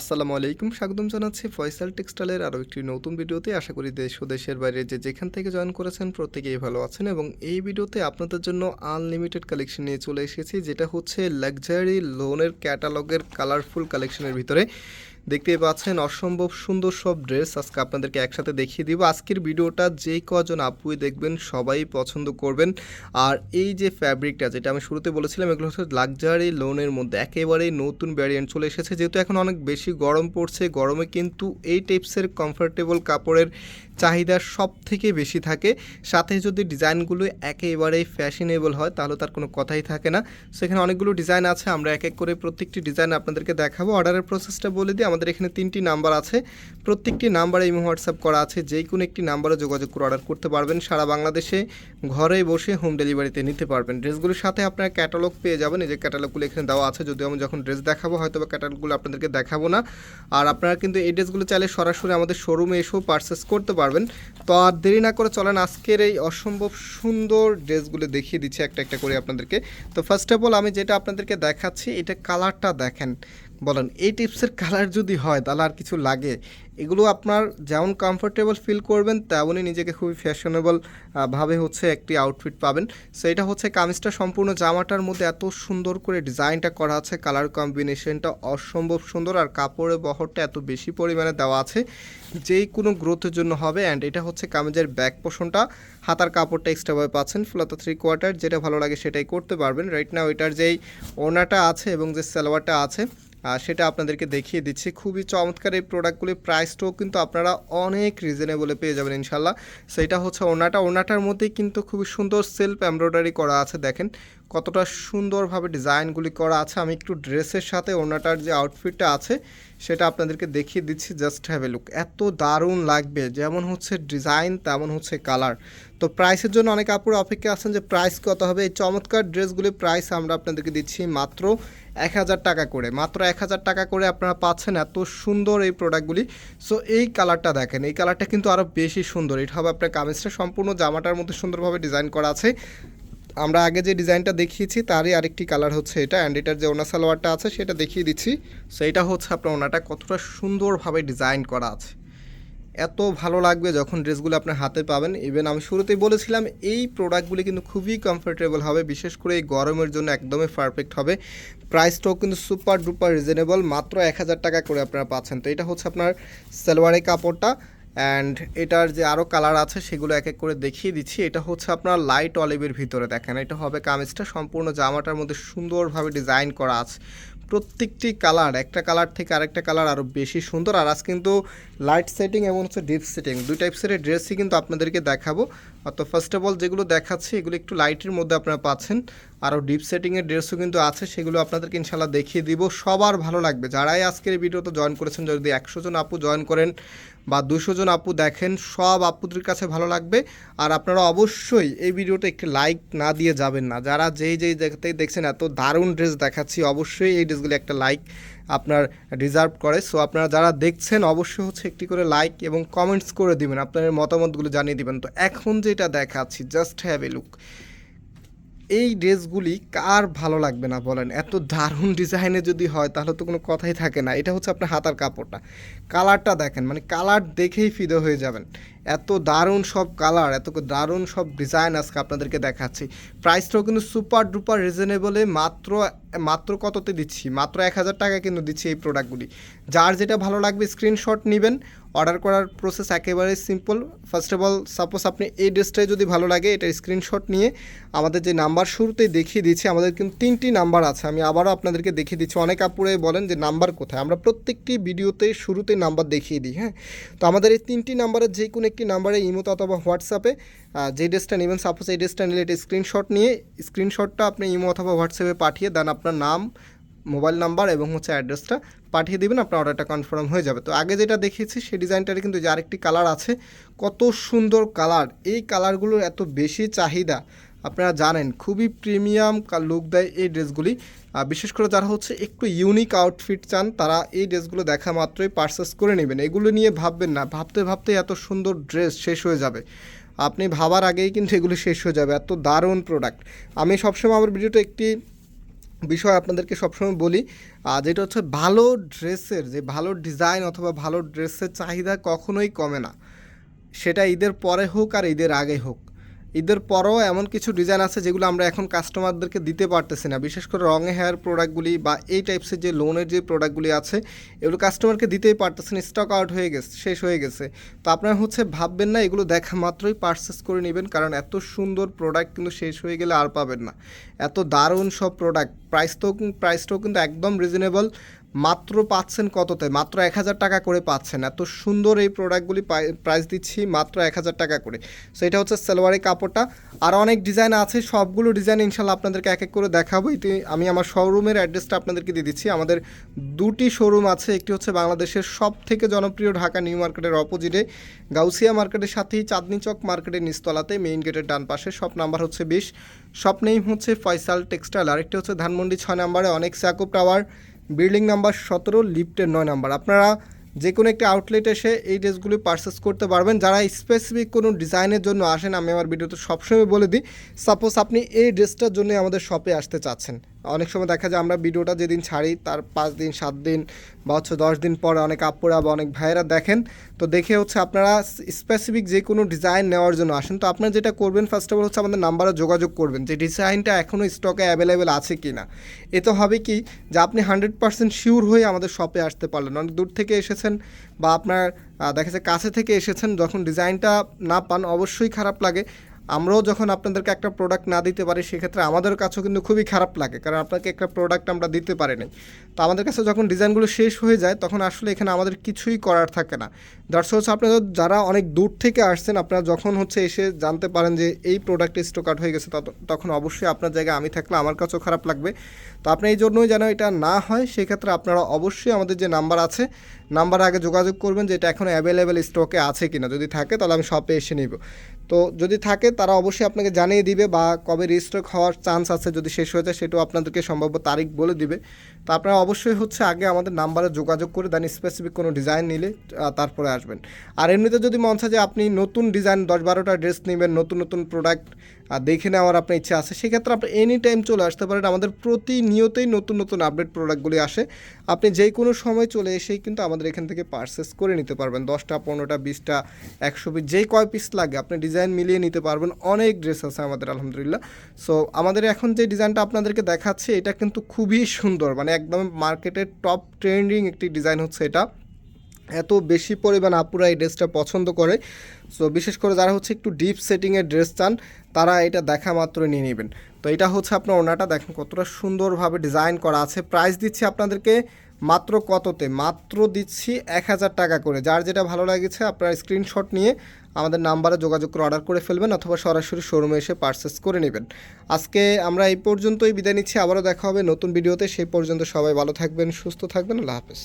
আসসালামু আলাইকুম, স্বাগতম জানাচ্ছি ফয়সাল টেক্সটাইলের আরও একটি নতুন ভিডিওতে। আশা করি দেশ ও দেশের বাইরে যে যেখান থেকে জয়েন করেছেন প্রত্যেকেই ভালো আছেন এবং এই ভিডিওতে আপনাদের জন্য আনলিমিটেড কালেকশন নিয়ে চলে এসেছি, যেটা হচ্ছে লাক্সারি লোনের ক্যাটালগের কালারফুল কালেকশনের ভিতরে। দেখতেই পাচ্ছেন অসম্ভব সুন্দর সব ড্রেস। আজকে আপনাদেরকে একসাথে দেখিয়ে দিব। আজকের ভিডিওটা যে কজন আপুই দেখবেন সবাই পছন্দ করবেন। আর এই যে ফ্যাব্রিকটা যেটা আমি শুরুতে বলেছিলাম, এগুলো হচ্ছে লাক্সারি লোনের মধ্যে একেবারেই নতুন ভ্যারিয়েন্ট চলে এসেছে। যেহেতু এখন অনেক বেশি গরম পড়ছে, গরমে কিন্তু এই টাইপসের কমফোর্টেবল কাপড়ের চাহিদা সব থেকে বেশি থাকে। সাথে যদি ডিজাইনগুলো একেবারেই ফ্যাশনেবল হয়, তাহলে তার কোনো কথাই থাকে না। সেখানে অনেকগুলো ডিজাইন আছে, আমরা এক এক করে প্রত্যেকটি ডিজাইন আপনাদেরকে দেখাবো। অর্ডারের প্রসেসটা বলে দিই, আমাদের এখানে তিনটি নাম্বার আছে। প্রত্যেকটি নাম্বারে ইমো হোয়াটসঅ্যাপ করা আছে যেই কোনো একটি নাম্বারে যোগাযোগ করে অর্ডার করতে পারবেন। সারা বাংলাদেশে ঘরে বসে হোম ডেলিভারিতে নিতে পারবেন। ড্রেসগুলোর সাথে আপনারা ক্যাটালগ পেয়ে যাবেন। এই যে ক্যাটালগুলো এখানে দেওয়া আছে, যদিও আমি যখন ড্রেস দেখাবো, হয়তো বা ক্যাটালগুলো আপনাদেরকে দেখাবো না। আর আপনারা কিন্তু এই ড্রেসগুলো চাইলে সরাসরি আমাদের শোরুমে এসেও পারচেস করতে পারবেন। তো আর দেরি না করে চলেন আজকের এই অসম্ভব সুন্দর ড্রেসগুলো দেখিয়ে দিচ্ছি একটা একটা করে আপনাদেরকে। তো ফার্স্ট অফ অল আমি যেটা আপনাদেরকে দেখাচ্ছি, এটা কালারটা দেখেন। বলেন, এই টিপসের কালার যদি হয়, তাহলে আর কিছু লাগে। এগুলো আপনার যেমন কমফোর্টেবল ফিল করবেন, তেমনই নিজেকে খুবই ফ্যাশনেবল ভাবে হচ্ছে একটি আউটফিট পাবেন। সো এটা হচ্ছে কামিজটা, সম্পূর্ণ জামাটার মধ্যে এত সুন্দর করে ডিজাইনটা করা আছে কালার কম্বিনেশনটা অসম্ভব সুন্দর, আর কাপড়ের বহরটা এত বেশি পরিমাণে দেওয়া আছে, যেই কোনো গ্রোথের জন্য হবে। অ্যান্ড এটা হচ্ছে কামিজের ব্যাক পোষণটা হাতার কাপড়টা এক্সট্রাভাবে পাচ্ছেন, ফুলাতো থ্রি কোয়ার্টার যেটা ভালো লাগে সেটাই করতে পারবেন। রাইট নাও এটার যেই ওনাটা আছে এবং যে সালোয়ারটা আছে সেটা আপনাদেরকে দেখিয়ে দিচ্ছি। খুবই চমৎকার এই প্রোডাক্টগুলির প্রাইসটাও কিন্তু আপনারা অনেক রিজনেবলে পেয়ে যাবেন ইনশাল্লাহ সেটা হচ্ছে ওনাটা ওনাটার মধ্যেই কিন্তু খুবই সুন্দর সেলফ এমব্রয়ডারি করা আছে, দেখেন। কতটা সুন্দরভাবে ডিজাইনগুলি করা আছে। আমি একটু ড্রেসের সাথে ওনাটার যে আউটফিটটা আছে, সেটা আপনাদেরকে দেখিয়ে দিচ্ছি। জাস্ট হ্যাভ এ লুক এত দারুণ লাগবে। যেমন হচ্ছে ডিজাইন তেমন হচ্ছে কালার তো প্রাইসের জন্য অনেক আপুরা অপেক্ষা আছেন যে প্রাইস কত হবে। এই চমৎকার ড্রেসগুলির প্রাইস আমরা আপনাদেরকে দিচ্ছি মাত্র এক হাজার টাকা করে। মাত্র এক হাজার টাকা করে আপনারা পাচ্ছেন এত সুন্দর এই প্রোডাক্টগুলি সো এই কালারটা দেখেন, এই কালারটা কিন্তু আরও বেশি সুন্দর। এটা হবে আপনার কামিজটা, সম্পূর্ণ জামাটার মধ্যে সুন্দরভাবে ডিজাইন করা আছে। আমরা আগে যে ডিজাইনটা দেখিয়েছি, তারই আরেকটি কালার হচ্ছে এটা অ্যান্ড এটার যে ওনা সালোয়ারটা আছে, সেটা দেখিয়ে দিচ্ছি। সো এটা হচ্ছে আপনার ওনাটা কতটা সুন্দরভাবে ডিজাইন করা আছে। এত ভালো লাগবে যখন ড্রেসগুলো আপনার হাতে পাবেন। ইভেন আমি শুরুতেই বলেছিলাম, এই প্রোডাক্টগুলি কিন্তু খুবই কমফোর্টেবল হবে, বিশেষ করে এই গরমের জন্য একদমই পারফেক্ট হবে। প্রাইসটাও কিন্তু সুপার ডুপার রিজনেবল মাত্র এক হাজার টাকা করে আপনারা পাচ্ছেন। তো এটা হচ্ছে আপনার সালোয়ারের কাপড়টা অ্যান্ড এটার যে আরও কালার আছে, সেগুলো এক এক করে দেখিয়ে দিচ্ছি। এটা হচ্ছে আপনার লাইট অলিভের ভিতরে দেখেন, এটা হবে কামিজটা। সম্পূর্ণ জামাটার মধ্যে সুন্দরভাবে ডিজাইন করা আছে। প্রত্যেকটি কালার একটা কালার থেকে আরেকটা কালার আরও বেশি সুন্দর। আর আজ কিন্তু লাইট সেটিং এবং হচ্ছে ডিপ সেটিং দুই টাইপসের ড্রেসই কিন্তু আপনাদেরকে দেখাবো। তো ফার্স্ট অফ অল যেগুলো দেখাচ্ছি, এগুলো একটু লাইটের মধ্যে আপনারা পাচ্ছেন। আরও ডিপ সেটিংয়ের ড্রেসও কিন্তু আছে, সেগুলো আপনাদেরকে ইনশাল্লাহ দেখিয়ে দিব। সবার ভালো লাগবে। যারাই আজকের এই ভিডিওতে জয়েন করেছেন, যদি একশো জন আপু জয়েন করেন বা দুশো জন আপু দেখেন, সব আপুদের কাছে ভালো লাগবে। আর আপনারা অবশ্যই এই ভিডিওটা একটু লাইক না দিয়ে যাবেন না। যারা যেই যেই জায়গাতেই দেখছেন, এত দারুণ ড্রেস দেখাচ্ছি, অবশ্যই এই ড্রেসগুলি একটা লাইক আপনার রিজার্ভ করে। সো আপনারা যারা দেখছেন, অবশ্যই হচ্ছে একটি করে লাইক এবং কমেন্টস করে দিবেন। আপনাদের মতামতগুলো জানিয়ে দিবেন। তো এখন যেটা দেখাচ্ছি জাস্ট হ্যাভ এ লুক এই ড্রেসগুলি কার ভালো লাগবে না বলেন? এত দারুণ ডিজাইনে যদি হয়, তাহলে তো কোনো কথাই থাকে না। এটা হচ্ছে আপনার হাতার কাপড়টা। কালারটা দেখেন মানে কালার দেখেই ফিদে হয়ে যাবেন। এত দারুণ সব কালার এত দারুণ সব ডিজাইন আজকে আপনাদেরকে দেখাচ্ছি। প্রাইসটাও কিন্তু সুপার ডুপার রিজনেবলে মাত্র মাত্র কততে দিচ্ছি? মাত্র এক হাজার টাকা কিন্তু দিচ্ছি এই প্রোডাক্টগুলি যার যেটা ভালো লাগবে স্ক্রিনশট নেবেন। অর্ডার করার প্রসেস একেবারে simple first of all suppose আপনি এই ড্রেসটাই যদি ভালো লাগে, এটার স্ক্রিনশট নিয়ে আমাদের যে নাম্বার শুরুতেই দেখিয়ে দিচ্ছি আমাদের কিন্তু তিনটি নাম্বার আছে। আমি আবারও আপনাদেরকে দেখিয়ে দিচ্ছি। অনেক আপুরে বলেন যে নাম্বার কোথায়? আমরা প্রত্যেকটি ভিডিওতে শুরুতে নাম্বার দেখিয়ে দিই হ্যাঁ? তো আমাদের এই তিনটি নাম্বারের যে কোনো একটি নাম্বারে ইমোতে অথবা হোয়াটসঅ্যাপে যে ড্রেসটা নেবেন সাপোজ এই ড্রেসটা নিলে এটা স্ক্রিনশট নিয়ে স্ক্রিনশটটা আপনি ইমো অথবা হোয়াটসঅ্যাপে পাঠিয়ে দেন আপনার নাম মোবাইল নাম্বার এবং হচ্ছে অ্যাড্রেসটা পাঠিয়ে দেবেন, আপনার অর্ডারটা কনফার্ম হয়ে যাবে। তো আগে যেটা দেখেছি, সেই ডিজাইনটারে কিন্তু যে আরেকটি কালার আছে, কত সুন্দর কালার এই কালারগুলোর এত বেশি চাহিদা আপনারা জানেন, খুবই প্রিমিয়াম লুক দেয় এই ড্রেসগুলি। বিশেষ করে যারা হচ্ছে একটু ইউনিক আউটফিট চান, তারা এই ড্রেসগুলো দেখা মাত্রই পারচেস করে নেবেন। এগুলো নিয়ে ভাববেন না, ভাবতে ভাবতে এত সুন্দর ড্রেস শেষ হয়ে যাবে। আপনি ভাবার আগেই কিন্তু এগুলো শেষ হয়ে যাবে, এত দারুণ প্রোডাক্ট আমি সবসময় আমার ভিডিওটা একটি বিষয় আপনাদেরকে সবসময় বলি যেটা হচ্ছে ভালো ড্রেসের যে ভালো ডিজাইন অথবা ভালো ড্রেসের চাহিদা কখনোই কমে না। সেটা ঈদের পরে হোক আর ঈদের আগে হোক। ঈদের পরও এমন কিছু ডিজাইন আছে যেগুলো আমরা এখন কাস্টমারদেরকে দিতে পারতেছি না। বিশেষ করে রঙে হেয়ার প্রোডাক্টগুলি বা এই টাইপসের যে লোনের যে প্রোডাক্টগুলি আছে, এগুলো কাস্টমারকে দিতেই পারতেছে না স্টক আউট হয়ে গেছে, শেষ হয়ে গেছে। তো আপনারা হচ্ছে ভাববেন না, এগুলো দেখা মাত্রই পারচেস করে নেবেন, কারণ এত সুন্দর প্রোডাক্ট কিন্তু শেষ হয়ে গেলে আর পাবেন না। এত দারুণ সব প্রোডাক্ট প্রাইস তো প্রাইসটাও কিন্তু একদম রিজনেবল মাত্র পাচ্ছেন কততে? মাত্র এক হাজার টাকা করে পাচ্ছেন। এত সুন্দর এই প্রোডাক্টগুলি প্রাইস দিচ্ছি মাত্র এক হাজার টাকা করে। সো এটা হচ্ছে সালোয়ারের কাপড়টা। আর অনেক ডিজাইন আছে, সবগুলো ডিজাইন ইনশাল্লাহ আপনাদেরকে এক এক করে দেখাবো। এটি আমি আমার শোরুমের অ্যাড্রেসটা আপনাদেরকে দিয়ে দিচ্ছি। আমাদের দুটি শোরুম আছে, একটি হচ্ছে বাংলাদেশের সব থেকে জনপ্রিয় ঢাকা নিউ মার্কেটের অপোজিটে, গাউসিয়া মার্কেটের সাথেই চাঁদনি চক মার্কেটের নিচতলাতে মেইন গেটের ডান পাশে। সব নাম্বার হচ্ছে বিশ। সব নেম হচ্ছে ফয়সাল টেক্সটাইল আরেকটি হচ্ছে ধানমন্ডি ছয় নাম্বারে, অনেক স্যাকো টাওয়ার বিল্ডিং নাম্বার সতেরো, লিফটের নয় নাম্বার। আপনারা যে কোনো একটি আউটলেট এসে এই ড্রেসগুলি পারচেস করতে পারবেন। যারা স্পেসিফিক কোনো ডিজাইনের জন্য আসেন, আমি আমার ভিডিওতে সবসময় বলে দিই সাপোজ আপনি এই ড্রেসটার জন্য আমাদের শপে আসতে চাচ্ছেন। অনেক সময় দেখা যায় আমরা ভিডিওটা যেদিন ছাড়ি, তার পাঁচ দিন, সাত দিন বা হচ্ছে দশ দিন পরে অনেক আপুরা বা অনেক ভাইয়েরা দেখেন। তো দেখে হচ্ছে আপনারা স্পেসিফিক যে কোনো ডিজাইন নেওয়ার জন্য আসেন। তো আপনারা যেটা করবেন ফার্স্ট অফ অল হচ্ছে আমাদের নাম্বারে যোগাযোগ করবেন যে ডিজাইনটা এখনও স্টকে অ্যাভেলেবেল আছে কি না এতে হবে কি যে আপনি হান্ড্রেড পার্সেন্ট শিওর হয়ে আমাদের শপে আসতে পারলেন। অনেক দূর থেকে এসেছেন বা আপনার দেখা যাচ্ছে কাছে থেকে এসেছেন, যখন ডিজাইনটা না পান, অবশ্যই খারাপ লাগে। আমরাও যখন আপনাদেরকে একটা প্রোডাক্ট না দিতে পারি, সেক্ষেত্রে আমাদের কাছেও কিন্তু খুবই খারাপ লাগে। কারণ আপনাকে একটা প্রোডাক্ট আমরা দিতে পারিনি তো আমাদের কাছে যখন ডিজাইনগুলো শেষ হয়ে যায়, তখন আসলে এখানে আমাদের কিছুই করার থাকে না। দর্শক হচ্ছে আপনারা যারা অনেক দূর থেকে আসছেন, আপনারা যখন হচ্ছে এসে জানতে পারেন যে এই প্রোডাক্টে স্টক হয়ে গেছে তখন অবশ্যই আপনার জায়গায় আমি থাকলে আমার কাছেও খারাপ লাগবে। তো আপনি এই জন্যই যেন এটা না হয়, সেক্ষেত্রে আপনারা অবশ্যই আমাদের যে নাম্বার আছে নাম্বার আগে যোগাযোগ করবেন যে এটা এখন অ্যাভেলেবেল স্টকে আছে কিনা। যদি থাকে, তাহলে আমি শপে এসে নিব। তো যদি থাকে, তারা অবশ্যই আপনাকে জানিয়ে দিবে বা কবে রিস্টক হওয়ার চান্স আছে যদি শেষ হয়ে যায়, সেটাও আপনাদেরকে সম্ভাব্য তারিখ বলে দিবে। তো আপনারা অবশ্যই হচ্ছে আগে আমাদের নাম্বারে যোগাযোগ করে দেন স্পেসিফিক কোনো ডিজাইন নিলে তারপরে আসবেন। আর এমনিতে যদি মন চায় যে আপনি নতুন ডিজাইন দশ বারোটা ড্রেস নেবেন, নতুন নতুন প্রোডাক্ট দেখে নেওয়ার আপনার ইচ্ছা আছে, সেক্ষেত্রে আপনি এনি টাইম চলে আসতে পারেন। আমাদের প্রতিনিয়তই নতুন নতুন আপডেট প্রোডাক্টগুলি আসে। আপনি যে কোনো সময় চলে এসেই কিন্তু আমাদের এখান থেকে পারচেস করে নিতে পারবেন। দশটা, পনেরোটা, বিশটা, একশো পিস যেই কয় পিস লাগে, আপনি ডিজাইন মিলিয়ে নিতে পারবেন। অনেক ড্রেস আছে আমাদের, আলহামদুলিল্লাহ। সো আমাদের এখন যে ডিজাইনটা আপনাদেরকে দেখাচ্ছে, এটা কিন্তু খুবই সুন্দর। মানে একদম মার্কেটের টপ ট্রেন্ডিং একটি ডিজাইন হচ্ছে এটা। এত বেশি পরিমাণ আপুরা এই ড্রেসটা পছন্দ করে। সো বিশেষ করে যারা হচ্ছে একটু ডিপ সেটিংয়ের ড্রেস চান, তারা এটা দেখা মাত্র নিয়ে নেবেন। তো, এটা হচ্ছে আপনার ওনাটা। দেখেন কতটা সুন্দরভাবে ডিজাইন করা আছে। প্রাইস দিচ্ছি আপনাদেরকে মাত্র কততে? মাত্র দিচ্ছি এক হাজার টাকা করে। যার যেটা ভালো লাগেছে, আপনার স্ক্রিনশট নিয়ে আমাদের নাম্বারে যোগাযোগ করে অর্ডার করে ফেলবেন অথবা সরাসরি শোরুমে এসে পারচেস করে নেবেন। আজকে আমরা এই পর্যন্তই বিদায় নিচ্ছি, আবারও দেখা হবে নতুন ভিডিওতে সেই পর্যন্ত সবাই ভালো থাকবেন, সুস্থ থাকবেন, আল্লাহ হাফেজ।